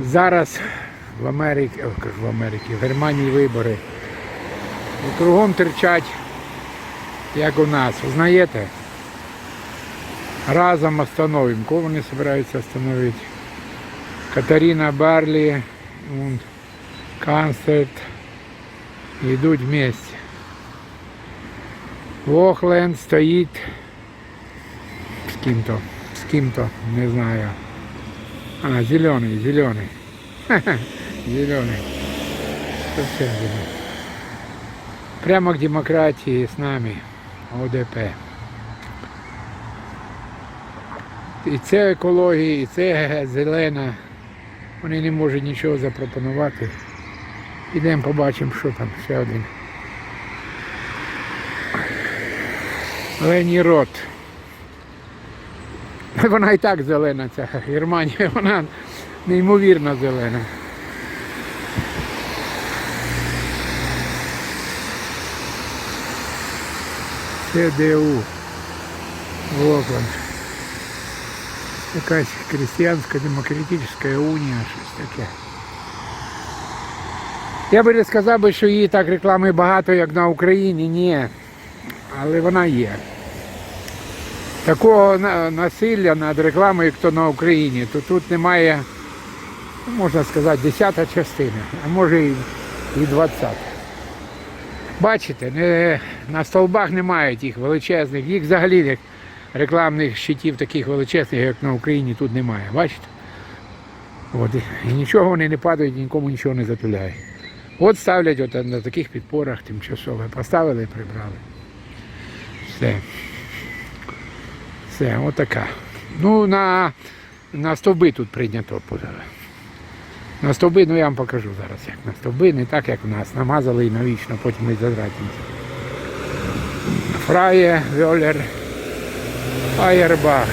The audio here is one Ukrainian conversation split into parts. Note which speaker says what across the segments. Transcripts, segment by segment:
Speaker 1: Зараз в Америці, в Америці, в Германії вибори. І кругом терчать, як у нас. Знаєте? Разом остановим. Кого вони збираються остановити? Катарина Барлі, und йдуть вместе. Вохленд стоїть з ким-то, з ким-то, не знаю. А, зеленый, зеленый. Зеленый. Совсем зеленый. Прямо к демократии с нами. ОДП. І це екологія, і це зелена. Вони не можуть нічого запропонувати. Ідемо побачимо, що там ще один. Лені Рот. Вона і так зелена, ця Германія, вона неймовірно зелена. ЦДУ. Локland. Якась християнська демократична унія, щось таке. Я би не сказав що її так реклами багато, як на Україні, ні. Але вона є. Такого насилля над рекламою, як то на Україні, то тут немає, ну, можна сказати, десята частина, а може і двадцята. Бачите, не, на столбах немає тих величезних, їх взагалі рекламних щитів таких величезних, як на Україні, тут немає. Бачите? От, і нічого вони не падають, нікому нічого не затуляють. От ставлять от на таких підпорах тимчасово. Поставили і прибрали. Все. Все, отака. Ну, на, на стовби тут прийнято. буде. На стовби, ну я вам покажу зараз, як на стовби, не так, як у нас. Намазали і навічно, потім і задратимося. Фрає, Вьолер, Айербах.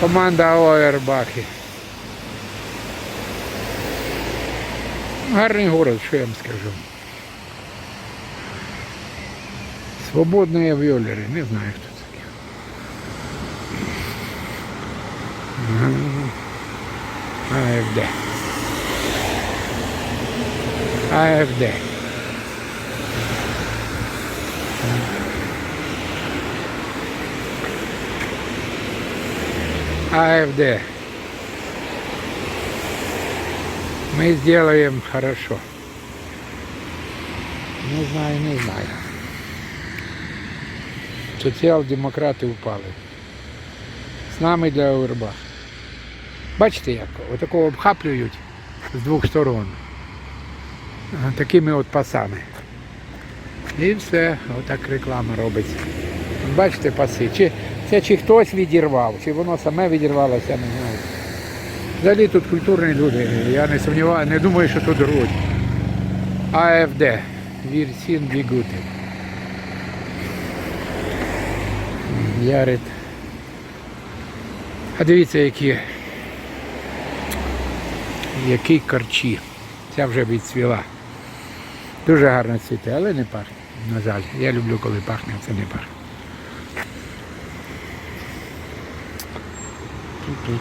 Speaker 1: Команда Ойербахи. Гарний город, що я вам скажу. Свободні Вьолери, не знаю хто АФД. АФД. АФД. Мы сделаем хорошо. Не знаю, не знаю. Соціал-демократи впали. З нами для Овербах. Бачите, як отакого обхаплюють з двох сторон. Такими от пасами. І все, отак реклама робиться. Бачите паси. Чи, це чи хтось відірвав, чи воно саме відірвалося, не знаю. Взагалі тут культурні люди. Я не сумніваю, не думаю, що тут руть. АФД. Вірсін Бігути. Ярит. А дивіться, які які корчі. Ця вже відцвіла. Дуже гарно цвіте, але не пахне. На жаль. Я люблю, коли пахне, а це не пахне.